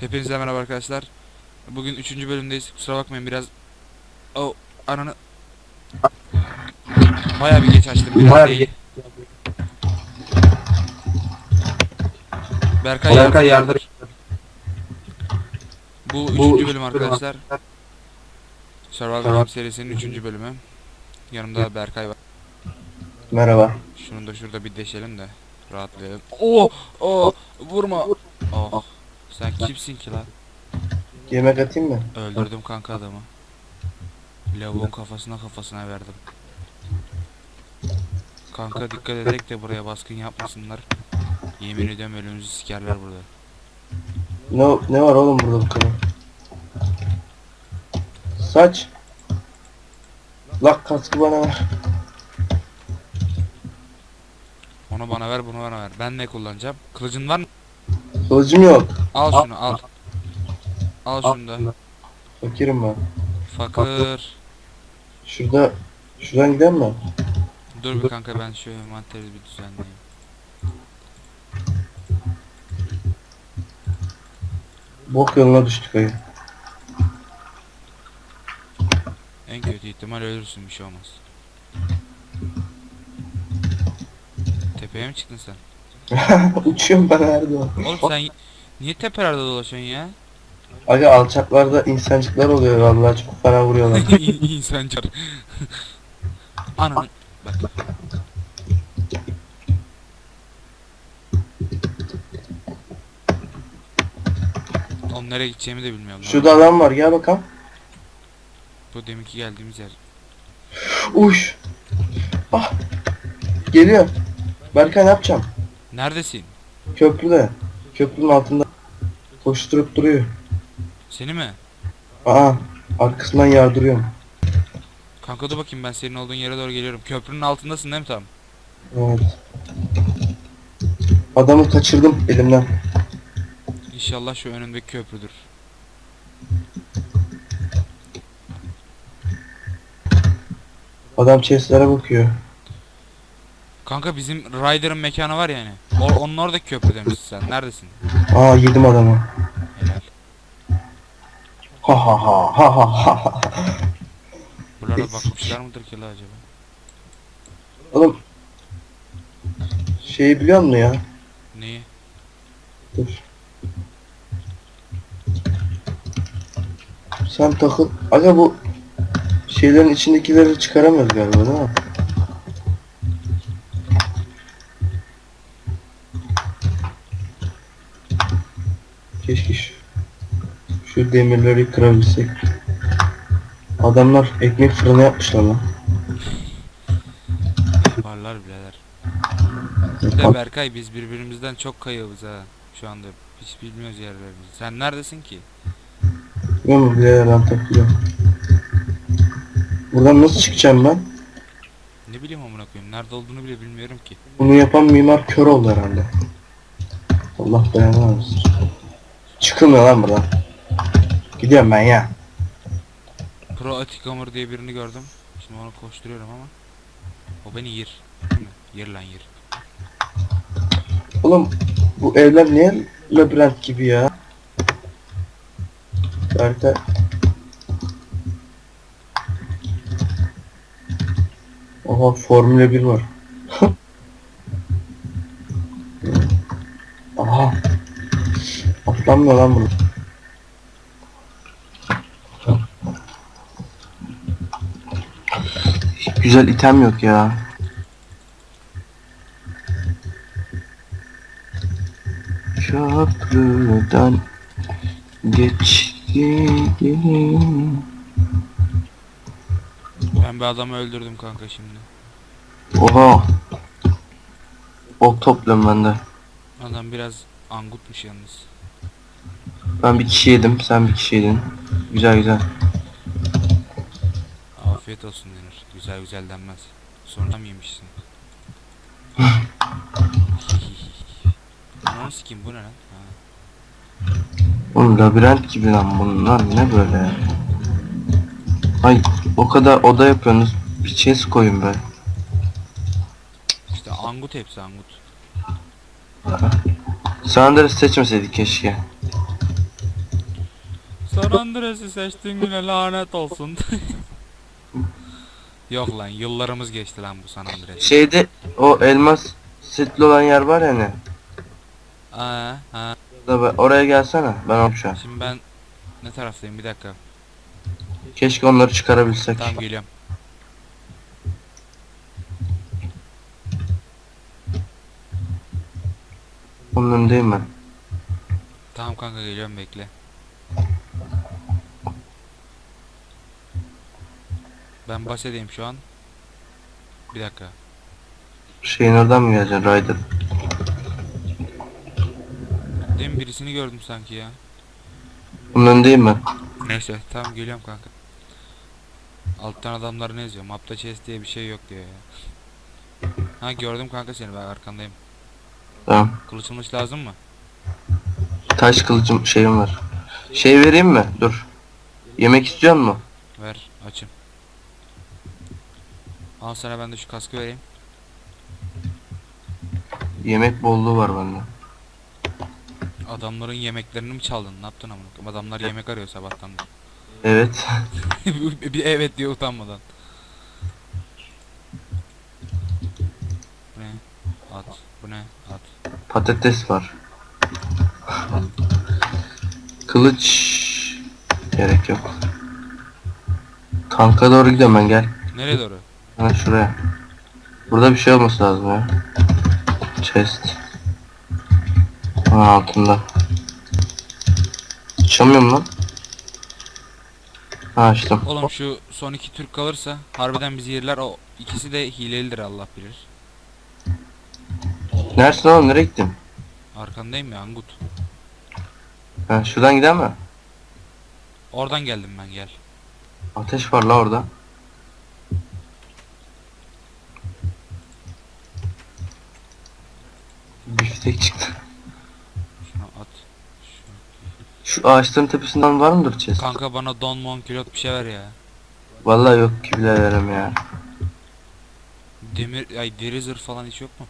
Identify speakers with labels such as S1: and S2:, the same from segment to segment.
S1: Hepinize merhaba arkadaşlar. Bugün 3. bölümdeyiz. Kusura bakmayın biraz o ananı Bayağı bir geç açtım biraz
S2: Bayağı bir
S1: değil. Berkay,
S2: Berkay
S1: yardım.
S2: yardır.
S1: Bu 3.
S2: Bu
S1: bölüm
S2: bölüm
S1: arkadaşlar. Survival
S2: Tamam.
S1: Serisinin 3. bölümü. Yanımda Berkay var.
S2: Merhaba.
S1: Şunu da şurada bir deşelim de rahatlayalım. Oh! Oh! Vurma! Oh! Sen kimsin ki lan?
S2: Yemek atayım mı?
S1: Öldürdüm kanka adamı. Lavuğun kafasına kafasına verdim. Kanka dikkat ederek de buraya baskın yapmasınlar. Yemin ediyorum ölümümüzü sikerler burada.
S2: Ne, ne var oğlum burada bu kadar? Saç. Lak kaskı bana ver.
S1: Onu bana ver bunu bana ver. Ben ne kullanacağım? Kılıcın var mı?
S2: Kılıcım yok.
S1: Al şunu al. Al şunu da.
S2: Fakirim ben.
S1: Fakir.
S2: Şurada şuradan gidelim mi?
S1: Dur bir kanka ben şu envanteri bir düzenleyeyim.
S2: Bok yoluna düştük ayı.
S1: En kötü ihtimal ölürsün bir şey olmaz. Tepeye mi çıktın sen?
S2: Uçuyorum ben her zaman.
S1: Oğlum sen niye tepelerde dolaşıyorsun ya?
S2: Aga alçaklarda insancıklar oluyor vallahi çok fena vuruyorlar.
S1: İnsancar. Ananı. Bak. Oğlum nereye gideceğimi de bilmiyorum.
S2: Şurada adam var gel bakalım.
S1: Bu deminki geldiğimiz yer.
S2: Uş. Ah. Geliyor. Berkay ne yapacağım?
S1: Neredesin?
S2: Köprüde. Köprünün altında. Koşturup duruyor.
S1: Seni mi?
S2: Aa. Arkasından yardırıyorum.
S1: Kanka dur bakayım ben senin olduğun yere doğru geliyorum. Köprünün altındasın değil mi tam?
S2: Evet. Adamı kaçırdım elimden.
S1: İnşallah şu önündeki köprüdür.
S2: Adam chestlere bakıyor.
S1: Kanka bizim Ryder'ın mekanı var yani. O, onun oradaki köprü demişsin sen. Neredesin?
S2: Aa yedim adamı. Ha ha ha ha ha ha ha.
S1: Buralara bakmışlar mıdır ki la acaba?
S2: Oğlum. Şeyi biliyor musun ya?
S1: Neyi?
S2: Dur. Sen takıl. Aga bu şeylerin içindekileri çıkaramıyoruz galiba değil mi? Keşke şu, şu demirleri kırabilsek. Adamlar ekmek fırını yapmışlar lan.
S1: Varlar birader. Bir de Berkay biz birbirimizden çok kayığız ha. Şu anda hiç bilmiyoruz yerlerimizi. Sen neredesin ki?
S2: Birader ben takılıyorum. Buradan nasıl çıkacağım ben?
S1: Ne bileyim amına koyayım. Nerede olduğunu bile bilmiyorum ki.
S2: Bunu yapan mimar kör oldu herhalde. Allah belanı versin. Çıkılmıyor lan buradan. Gidiyorum ben ya.
S1: Pro Atikamur diye birini gördüm. Şimdi onu koşturuyorum ama. O beni yer. Yer lan yer.
S2: Oğlum bu evler niye labirent gibi ya? Berkay. Oha Formula 1 var. Aha. Atlanmıyor lan bunu. Güzel item yok ya. Köprüden geçtim.
S1: Ben bir adamı öldürdüm kanka şimdi.
S2: Oha. Ok topluyorum ben de.
S1: Adam biraz angutmuş yalnız.
S2: Ben bir kişi yedim, sen bir kişi yedin. Güzel güzel.
S1: Afiyet olsun denir. Güzel güzel denmez. Sonra mı yemişsin? Ananı sikeyim bu ne lan? Ha.
S2: Oğlum labirent gibi lan bunlar ne böyle? Ay o kadar oda yapıyorsunuz. Bir chest koyun be.
S1: İşte angut hepsi angut.
S2: Sanders seçmeseydik keşke.
S1: San Andreas'ı seçtiğin güne lanet olsun. Yok lan yıllarımız geçti lan bu San Andreas.
S2: Şeyde o elmas setli olan yer var ya ne?
S1: Aa, ha.
S2: Da be- Oraya gelsene. Ben onu şu an.
S1: Şimdi ben ne taraftayım bir dakika.
S2: Keşke onları çıkarabilsek.
S1: Tamam geliyorum.
S2: Onun önündeyim ben.
S1: Tamam kanka geliyorum bekle. Ben baş edeyim şu an. Bir dakika.
S2: Şeyin oradan mı geleceksin Ryder?
S1: Demin birisini gördüm sanki ya.
S2: Bunun önündeyim ben.
S1: Neyse tamam geliyorum kanka. Alttan adamlar ne yazıyor? Mapta chest diye bir şey yok diyor ya. Ha gördüm kanka seni ben arkandayım.
S2: Tamam.
S1: Kılıç mılıç lazım mı?
S2: Taş kılıcım şeyim var. Şey vereyim mi? Dur. Yemek istiyor mu?
S1: Ver açım. Al sana ben de şu kaskı vereyim.
S2: Yemek bolluğu var bende.
S1: Adamların yemeklerini mi çaldın? Ne yaptın amına koyayım? Adamlar yemek arıyor sabahtan.
S2: Evet.
S1: bir evet diyor utanmadan. Bu ne? At. Bu ne? At.
S2: Patates var. Kılıç gerek yok. Tanka doğru gidiyorum ben gel.
S1: Nereye doğru?
S2: Ha şuraya. Burada bir şey olması lazım ya. Chest. Ha altında. Açamıyorum lan. Ha açtım.
S1: Oğlum şu son iki Türk kalırsa harbiden bizi yerler. O ikisi de hilelidir Allah bilir.
S2: Neresin oğlum nereye gittin?
S1: Arkandayım ya Angut.
S2: Ha şuradan gidelim mi?
S1: Oradan geldim ben gel.
S2: Ateş var la orada. Biftek çıktı.
S1: At. Şu.
S2: Ağaçların tepesinden var mıdır chest?
S1: Kanka bana don mon kilot bir şey ver ya.
S2: Vallahi yok ki biraderim ya.
S1: Demir ay deri zırh falan hiç yok mu?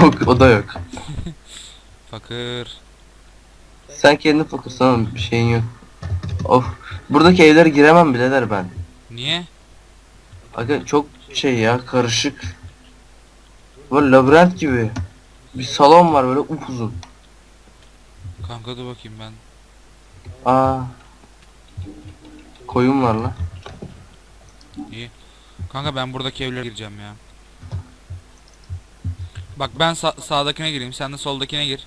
S2: Yok o da yok.
S1: Fakir.
S2: Sen kendin fokuslan bir şeyin yok. Of. Buradaki evlere giremem birader ben.
S1: Niye?
S2: Aga çok şey ya karışık. Böyle labirent gibi. Bir salon var böyle upuzun.
S1: Kanka dur bakayım ben.
S2: Aa. Koyun var lan.
S1: İyi. Kanka ben buradaki evlere gireceğim ya. Bak ben sa- sağdakine gireyim sen de soldakine gir.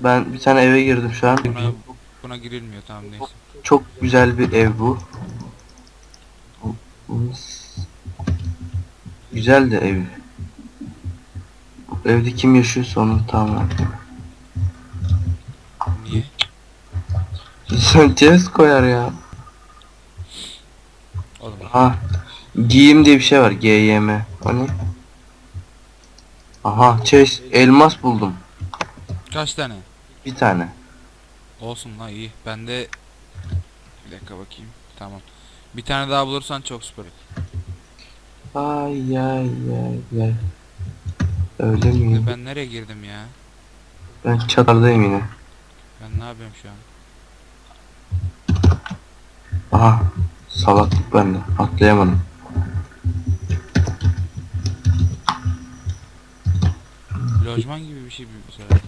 S2: Ben bir tane eve girdim şu an.
S1: Buna, buna girilmiyor tamam neyse.
S2: Çok güzel bir ev bu. Güzel de ev. Evde kim yaşıyorsa onu tamam.
S1: Niye?
S2: Sen chest koyar ya.
S1: Oğlum
S2: Aha. Giyim diye bir şey var. GYM. O ne? Aha chest. Elmas buldum.
S1: kaç tane?
S2: Bir tane.
S1: Olsun la iyi. Ben de bir dakika bakayım. Tamam. Bir tane daha bulursan çok süper.
S2: Ay ay ay ay. Öyle miyim?
S1: Ben nereye girdim ya?
S2: Ben çatardayım yine.
S1: Ben ne yapıyorum şu an?
S2: Aha. Salaklık bende. Atlayamadım.
S1: Lojman gibi bir şey bir söyle.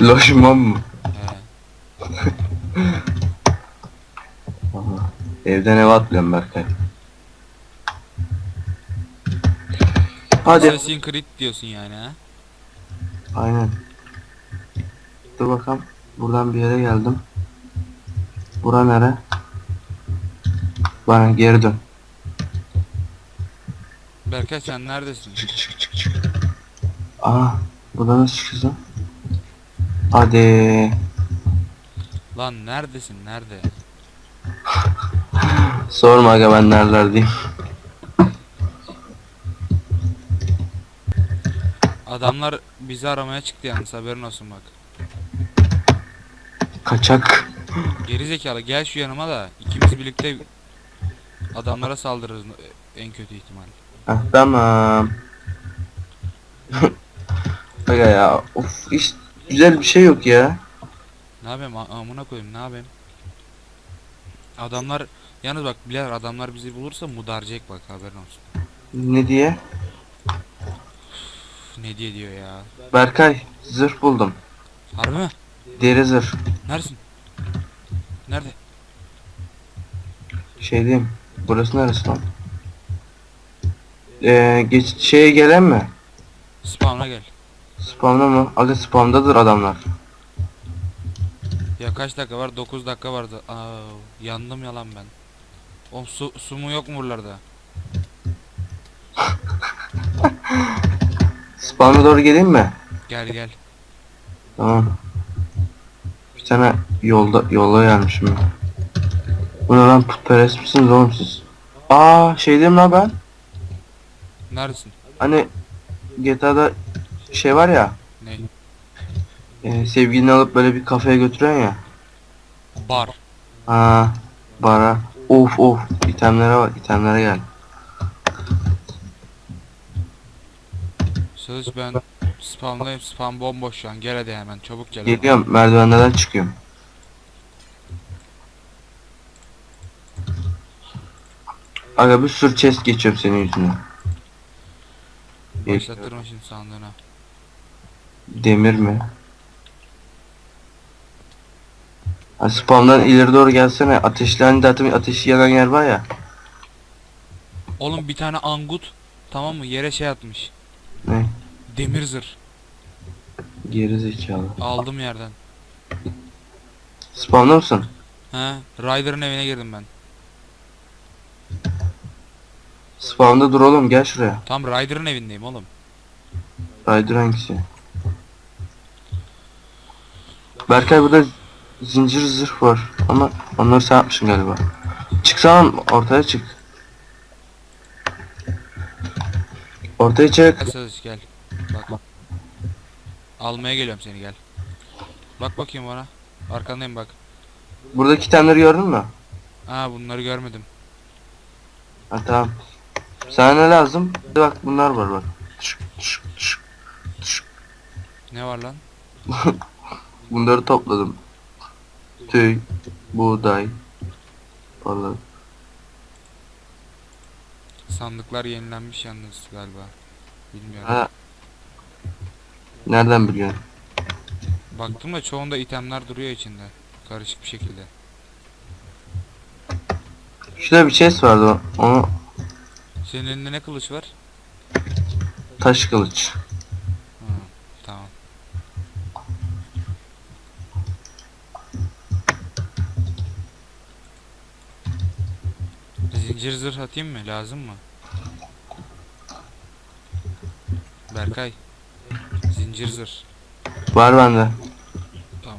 S2: Lojman mı?
S1: He.
S2: Aha. Evden eve atlıyorum Berkay. Hadi.
S1: Assassin's Creed diyorsun yani ha?
S2: Aynen. Dur bakalım. Buradan bir yere geldim. Bura nere? Bana geri dön.
S1: Berkay sen neredesin?
S2: Çık çık çık çık. Aa, buradan nasıl çıkıyorsun? Hadi.
S1: Lan neredesin? Nerede?
S2: Sorma aga ben nerelerdeyim.
S1: Adamlar bizi aramaya çıktı yalnız haberin olsun bak.
S2: Kaçak.
S1: Geri zekalı gel şu yanıma da ikimiz birlikte adamlara saldırırız en kötü ihtimal.
S2: Heh, tamam. aga ya of hiç güzel bir şey yok ya.
S1: Ne yapayım amına koyayım ne yapayım? Adamlar yalnız bak birader adamlar bizi bulursa mudarcek bak haberin olsun.
S2: Ne diye?
S1: Ne diye diyor ya.
S2: Berkay zırh buldum.
S1: Harbi mi?
S2: Deri zırh.
S1: Neredesin? Nerede?
S2: Şey diyeyim. Burası neresi lan? Ee, geç şeye gelen mi?
S1: Spawn'a gel.
S2: Spamda mı? Aga spamdadır adamlar.
S1: Ya kaç dakika var? 9 dakika vardı. Aa, yandım yalan ben. Oğlum su, su mu yok mu buralarda?
S2: Spamda doğru geleyim mi?
S1: Gel gel.
S2: Tamam. Bir tane yolda yola gelmişim ben. Bu ne lan putperest misiniz oğlum siz? Aa şey diyeyim lan ben.
S1: Neredesin?
S2: Hani GTA'da şey var ya.
S1: Ne?
S2: E, sevgilini alıp böyle bir kafeye götürüyorsun ya.
S1: Bar.
S2: Aa bara. Of of itemlere bak itemlere gel.
S1: Söz ben spamdayım. Spam bomboş şu an. Gel hadi hemen. Çabuk gel.
S2: Geliyorum merdivenlerden çıkıyorum. Aga bir sürü chest geçiyorum senin yüzünden.
S1: Başlattırma şimdi sandığına.
S2: Demir mi? Ha, spawn'dan ileri doğru gelsene. Ateşli hani zaten ateşi yanan yer var ya.
S1: Oğlum bir tane angut tamam mı yere şey atmış.
S2: Ne?
S1: Demir zırh.
S2: Geri zekalı.
S1: Aldım yerden.
S2: Spawn'da mısın?
S1: He, Ryder'ın evine girdim ben.
S2: Spawn'da dur oğlum gel şuraya.
S1: Tam Ryder'ın evindeyim oğlum.
S2: Rider hangisi? Berkay burada zincir zırh var ama onları sen yapmışsın galiba. Çıksana ortaya çık. Ortaya çık.
S1: Gel. Almaya geliyorum seni gel. Bak bakayım bana. Arkandayım bak.
S2: Buradaki itemleri gördün mü?
S1: Aa bunları görmedim.
S2: Ha tamam. Sana ne lazım? Bak bunlar var bak. Tışk, tışk, tışk, tışk.
S1: Ne var lan?
S2: Bunları topladım. Tüy, buğday falan.
S1: Sandıklar yenilenmiş yalnız galiba. Bilmiyorum.
S2: Ha. Nereden biliyorsun?
S1: Baktım da çoğunda itemler duruyor içinde. Karışık bir şekilde.
S2: Şurada bir chest vardı onu
S1: Senin elinde ne kılıç var?
S2: taş kılıç.
S1: Ha, tamam. Zincir zırh atayım mı? Lazım mı? Berkay. Zincir zırh.
S2: Var bende.
S1: Tamam.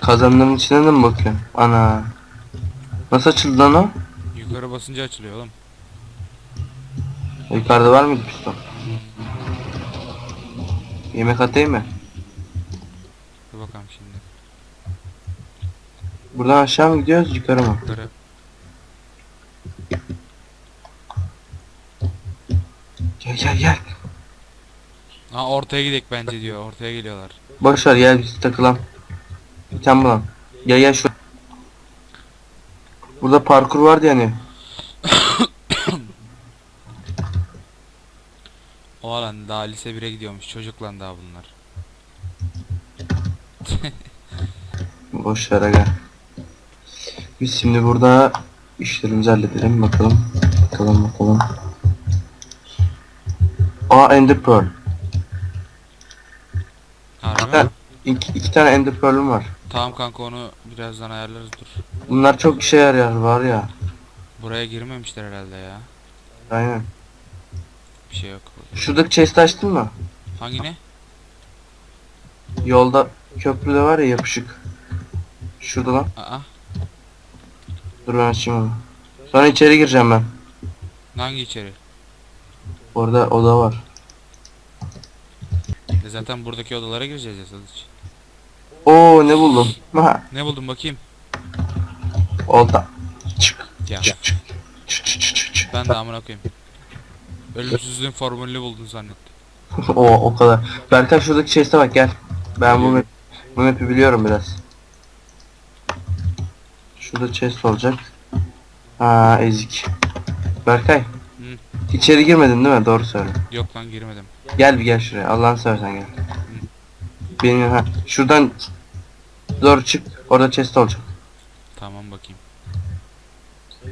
S2: Kazanların içine de mi bakıyorsun? Ana. Nasıl açıldı lan o?
S1: Yukarı basınca açılıyor oğlum.
S2: Yukarıda var mıydı piston? Yemek atayım mı?
S1: Dur bakalım şimdi.
S2: Buradan aşağı mı gidiyoruz yukarı mı?
S1: Yukarı.
S2: Gel gel gel.
S1: Ha ortaya gidek bence diyor. Ortaya geliyorlar.
S2: Boş ver gel biz takılalım. Bir tane bulalım. Gel gel şu. Burada parkur vardı yani.
S1: O lan daha lise 1'e gidiyormuş. Çocuk lan daha bunlar.
S2: Boş ver aga. Biz şimdi burada işlerimizi halledelim bakalım. Bakalım bakalım. Aa Ender Pearl.
S1: Harbi mi?
S2: İki, iki tane Ender Pearl'üm var.
S1: Tamam kanka onu birazdan ayarlarız dur.
S2: Bunlar çok işe yarar var ya.
S1: Buraya girmemişler herhalde ya.
S2: Aynen.
S1: Bir şey yok.
S2: Şuradaki chest açtın mı?
S1: Hangi ne?
S2: Yolda köprüde var ya yapışık. Şurada lan.
S1: Aa.
S2: Dur ben açayım onu. Sonra içeri gireceğim ben.
S1: Hangi içeri?
S2: Orada oda var.
S1: E zaten buradaki odalara gireceğiz ya Sadıç.
S2: Oo ne buldum? Ha.
S1: Ne buldun bakayım?
S2: Olta. Çık.
S1: Ya
S2: Çık çık. Çık çık çık çık.
S1: ben de amına koyayım. Ölümsüzlüğün formülünü buldun zannettim.
S2: o o kadar. Berkay şuradaki chest'e bak gel. Ben bu map, bu map'i biliyorum biraz. Şurada chest olacak. Ha ezik. Berkay. İçeri girmedin değil mi? Doğru söyle.
S1: Yok lan girmedim.
S2: Gel bir gel şuraya. Allah'ını seversen gel. Benim ha. Şuradan doğru çık. Orada chest olacak.
S1: Tamam bakayım.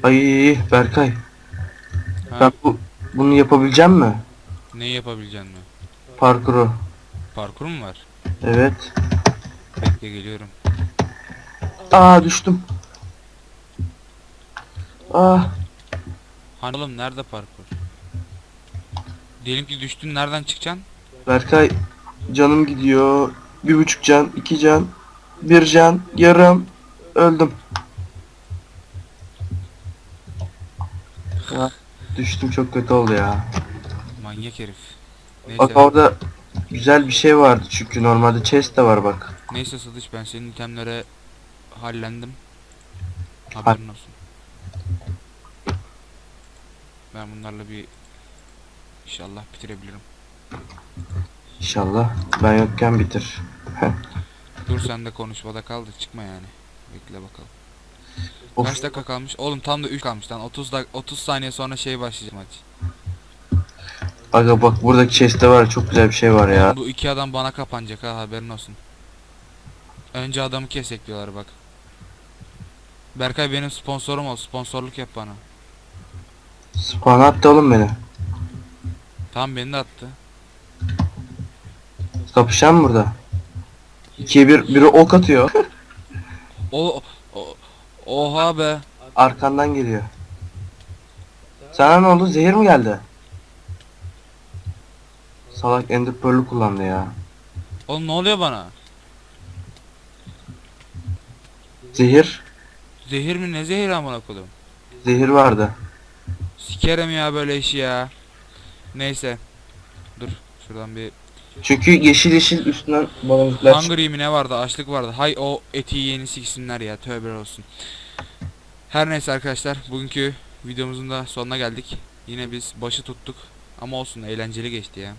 S2: Ay Berkay.
S1: Ha,
S2: Ben bu bunu yapabileceğim mi?
S1: ne yapabileceksin mi?
S2: Parkuru.
S1: Parkur mu var?
S2: Evet.
S1: Bekle geliyorum.
S2: Aa düştüm. Aa
S1: oğlum nerede parkur? Diyelim ki düştün nereden çıkacaksın?
S2: Berkay canım gidiyor. Bir buçuk can, iki can, bir can, yarım. Öldüm. Ya, düştüm çok kötü oldu ya.
S1: Manyak herif. Neyse.
S2: Bak orada güzel bir şey vardı çünkü normalde chest de var bak.
S1: Neyse Sadıç ben senin itemlere hallendim. Haberin olsun. Ben bunlarla bir inşallah bitirebilirim.
S2: İnşallah ben yokken bitir.
S1: Dur sen de konuşmada kaldı çıkma yani. Bekle bakalım.
S2: Of.
S1: Kaç dakika kalmış? Oğlum tam da 3 kalmış lan. 30 dak 30 saniye sonra şey başlayacak maç.
S2: Aga bak buradaki chest'te var çok güzel bir şey var ya.
S1: Oğlum bu iki adam bana kapanacak ha haberin olsun. Önce adamı kesek diyorlar bak. Berkay benim sponsorum ol. Sponsorluk yap bana.
S2: Spawn attı oğlum beni.
S1: Tamam beni de attı.
S2: Kapışan mı burada? İkiye bir, biri ok atıyor.
S1: O, o oha be.
S2: Arkandan geliyor. Sana ne oldu? Zehir mi geldi? Salak Ender Pearl'ü kullandı ya.
S1: Oğlum ne oluyor bana?
S2: Zehir.
S1: Zehir mi ne zehir amına koydum.
S2: Zehir vardı.
S1: Sikerim ya böyle işi ya. Neyse. Dur şuradan bir
S2: Çünkü yeşil yeşil üstünden balonluklar çıktı.
S1: Hungry mi ne vardı? Açlık vardı. Hay o eti yeni siksinler ya. Tövbe olsun. Her neyse arkadaşlar. Bugünkü videomuzun da sonuna geldik. Yine biz başı tuttuk. Ama olsun eğlenceli geçti ya.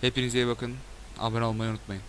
S1: Hepinize iyi bakın. Abone olmayı unutmayın.